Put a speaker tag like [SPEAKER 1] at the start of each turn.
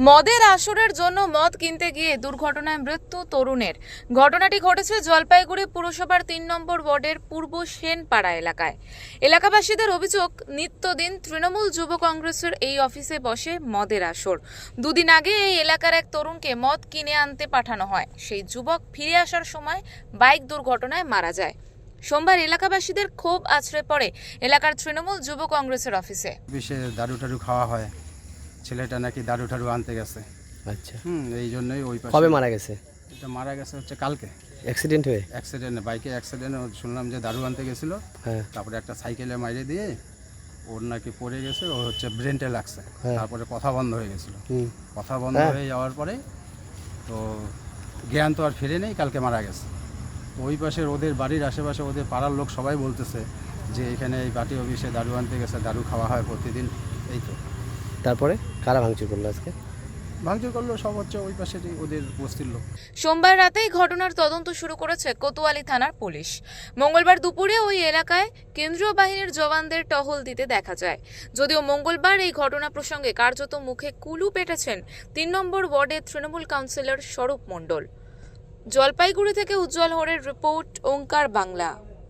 [SPEAKER 1] মদের আসরের জন্য মদ কিনতে গিয়ে দুর্ঘটনায় মৃত্যু তরুণের। ঘটনাটি ঘটেছে জলপাইগুড়ি পুরসভার তিন নম্বর ওয়ার্ডের পূর্ব সেনপাড়া এলাকায়। এলাকাবাসীদের অভিযোগ, নিত্যদিন তৃণমূল যুব কংগ্রেসের এই অফিসে বসে মদের আসর। দুদিন আগে এই এলাকার এক তরুণকে মদ কিনে আনতে পাঠানো হয়। সেই যুবক ফিরে আসার সময় বাইক দুর্ঘটনায় মারা যায়। সোমবার এলাকাবাসীদের ক্ষোভ আছড়ে পড়ে এলাকার তৃণমূল যুব কংগ্রেসের অফিসে।
[SPEAKER 2] দারু টারু খাওয়া হয়। ছেলেটা নাকি দারু টারু আনতে গেছে।
[SPEAKER 3] আচ্ছা।
[SPEAKER 2] হুম এই জন্যই ওই পাশে।
[SPEAKER 3] কবে মারা গেছে?
[SPEAKER 2] এটা মারা গেছে হচ্ছে কালকে।
[SPEAKER 3] অ্যাক্সিডেন্ট হয়ে?
[SPEAKER 2] অ্যাক্সিডেন্ট বাইকে অ্যাক্সিডেন্ট শুনলাম যে দারু আনতে গেছিল।
[SPEAKER 3] হ্যাঁ।
[SPEAKER 2] তারপরে একটা সাইকেলে মাইরে দিয়ে ওর নাকি পড়ে গেছে ও হচ্ছে ব্রেনটে লাগছে।
[SPEAKER 3] হ্যাঁ।
[SPEAKER 2] তারপরে কথা বন্ধ হয়ে গেছিল। কথা বন্ধ
[SPEAKER 3] হ্যাঁ।
[SPEAKER 2] হয়ে যাওয়ার পরে তো জ্ঞান তো আর ফিরে নেই কালকে মারা গেছে। ওই পাশের ওদের বাড়ির আশেপাশে ওদের পাড়ার লোক সবাই বলতেছে যে এখানে এই বাটি অফিসে দারু আনতে গেছে দারু খাওয়া হয় প্রতিদিন। এই তো।
[SPEAKER 3] তারপরে কারা ভাঙচুর করল আজকে?
[SPEAKER 2] ভাঙচুর করল সব হচ্ছে ওই পাশেরই ওদের বস্তির লোক।
[SPEAKER 1] সোমবার রাতেই ঘটনার তদন্ত শুরু করেছে কোতোয়ালি থানার পুলিশ। মঙ্গলবার দুপুরে ওই এলাকায় কেন্দ্রীয় বাহিনীর জওয়ানদের টহল দিতে দেখা যায়। যদিও মঙ্গলবার এই ঘটনা প্রসঙ্গে কার্যত মুখে কুলু পেটেছেন তিন নম্বর ওয়ার্ডের তৃণমূল কাউন্সিলর স্বরূপ মণ্ডল। জলপাইগুড়ি থেকে উজ্জ্বল হরের রিপোর্ট ওঙ্কার বাংলা।